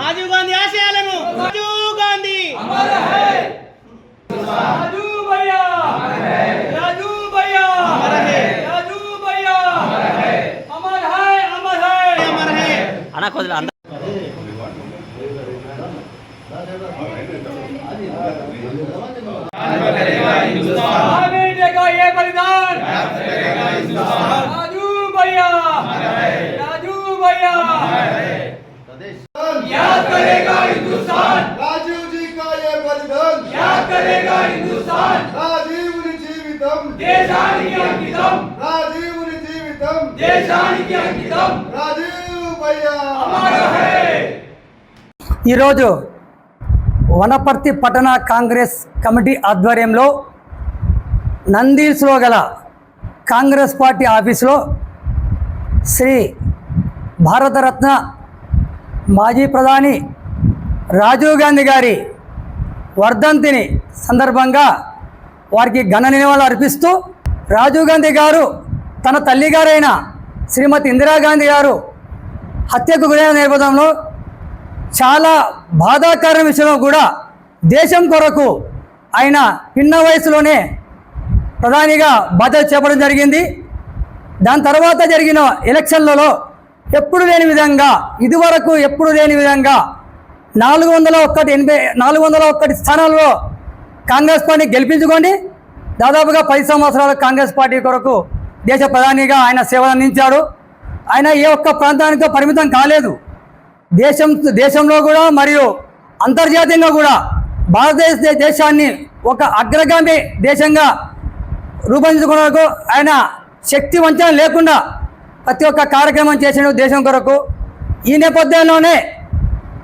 రాజీవ్ గాంధీ ఆశయాలను. రాజీవ్ గాంధీ. అనా కొద్దిగా बेटे का ये बलिदान राजू भैया राजू भैया याद करेगा हिंदुस्तान రాజీవ్ జీ కా ये बलिदान याद करेगा हिंदुस्तान రాజీవుని జీవితం దేశానికి అంకితం రాజీవుని జీవితం దేశానికి అంకితం రాజీవ్ భయ్యా అమర్ है ఈరోజు వనపర్తి పట్టణ కాంగ్రెస్ కమిటీ ఆధ్వర్యంలో నందీల్స్లో గల కాంగ్రెస్ పార్టీ ఆఫీసులో శ్రీ భారతరత్న మాజీ ప్రధాని రాజీవ్ గాంధీ గారి వర్ధంతిని సందర్భంగా వారికి ఘన నివాళులు అర్పిస్తూ రాజీవ్ గాంధీ గారు తన తల్లిగారైన శ్రీమతి ఇందిరాగాంధీ గారు హత్యకు గురైన నేపథ్యంలో చాలా బాధాకర విషయంలో కూడా దేశం కొరకు ఆయన చిన్న వయసులోనే ప్రధానిగా బాధ్యత చేపడం జరిగింది. దాని తర్వాత జరిగిన ఎలక్షన్లలో ఎప్పుడు లేని విధంగా ఇదివరకు ఎప్పుడు లేని విధంగా నాలుగు వందల ఒక్కటి ఎనభై నాలుగు వందల ఒక్కటి స్థానాల్లో కాంగ్రెస్ పార్టీ గెలిపించుకోండి. దాదాపుగా పది సంవత్సరాలు కాంగ్రెస్ పార్టీ కొరకు దేశ ప్రధానిగా ఆయన సేవలు అందించాడు ఆయన ఏ ఒక్క ప్రాంతానికో పరిమితం కాలేదు. దేశం దేశంలో కూడా మరియు అంతర్జాతీయంగా కూడా భారతదేశ దేశాన్ని ఒక అగ్రగామి దేశంగా రూపొందించుకునేందుకు ఆయన శక్తి వంచన లేకుండా ప్రతి ఒక్క కార్యక్రమం చేసిన దేశం కొరకు ఈ నేపథ్యంలోనే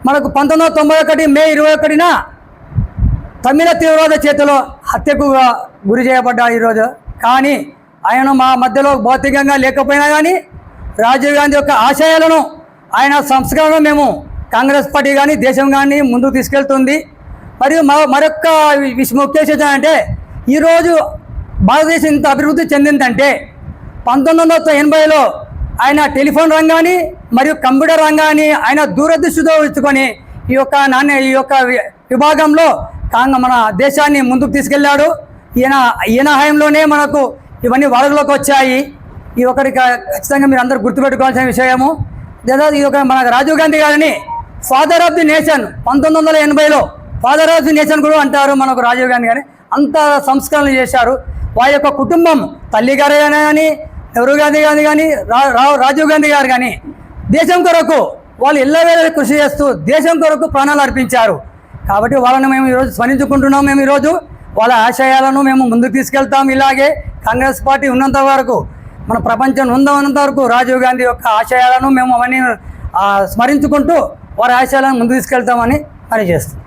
మనకు పంతొమ్మిది వందల తొంభై ఒకటి మే ఇరవై ఒకటిన తమిళ తీవ్రవాద చేతిలో హత్యకు గురి చేయబడ్డాడు ఈరోజు. కానీ ఆయన మా మధ్యలో భౌతికంగా లేకపోయినా కానీ రాజీవ్ గాంధీ యొక్క ఆశయాలను ఆయన సంస్కరణ మేము కాంగ్రెస్ పార్టీ కానీ దేశం కానీ ముందుకు తీసుకెళ్తుంది. మరియు మరొక ముఖ్య విషయం అంటే ఈరోజు భారతదేశం ఇంత అభివృద్ధి చెందిందంటే పంతొమ్మిది వందల ఎనభైలో ఆయన టెలిఫోన్ రంగాన్ని మరియు కంప్యూటర్ రంగాన్ని ఆయన దూరదృష్టితో ఉంచుకొని ఈ యొక్క నాణ్య ఈ యొక్క విభాగంలో కాంగ మన దేశాన్ని ముందుకు తీసుకెళ్ళాడు ఈయన ఈయన హయాంలోనే మనకు ఇవన్నీ వరదలోకి వచ్చాయి. ఈ ఒకటి ఖచ్చితంగా మీరు అందరూ గుర్తుపెట్టుకోవాల్సిన విషయము. లేదా ఇది ఒక మన రాజీవ్ గాంధీ గారిని ఫాదర్ ఆఫ్ ది నేషన్ పంతొమ్మిది వందల ఎనభైలో ఫాదర్ ఆఫ్ ది నేషన్ కూడా అంటారు మనకు రాజీవ్ గాంధీ గారిని అంత సంస్కరణలు చేశారు. వారి యొక్క కుటుంబం తల్లి గారు కానీ నెహ్రూ గాంధీ గాంధీ కానీ రా రాజీవ్ గాంధీ గారు కానీ దేశం కొరకు వాళ్ళు ఎల్లవేళ కృషి చేస్తూ దేశం కొరకు ప్రాణాలు అర్పించారు. కాబట్టి వాళ్ళని మేము ఈరోజు స్మరించుకుంటున్నాం మేము ఈరోజు. వాళ్ళ ఆశయాలను మేము ముందుకు తీసుకెళ్తాం ఇలాగే కాంగ్రెస్ పార్టీ ఉన్నంత వరకు. మన ప్రపంచం ఉందన్నంత వరకు రాజీవ్ గాంధీ యొక్క ఆశయాలను మేము అవన్నీ స్మరించుకుంటూ వారి ఆశయాలను ముందుకు తీసుకెళ్తామని పనిచేస్తాం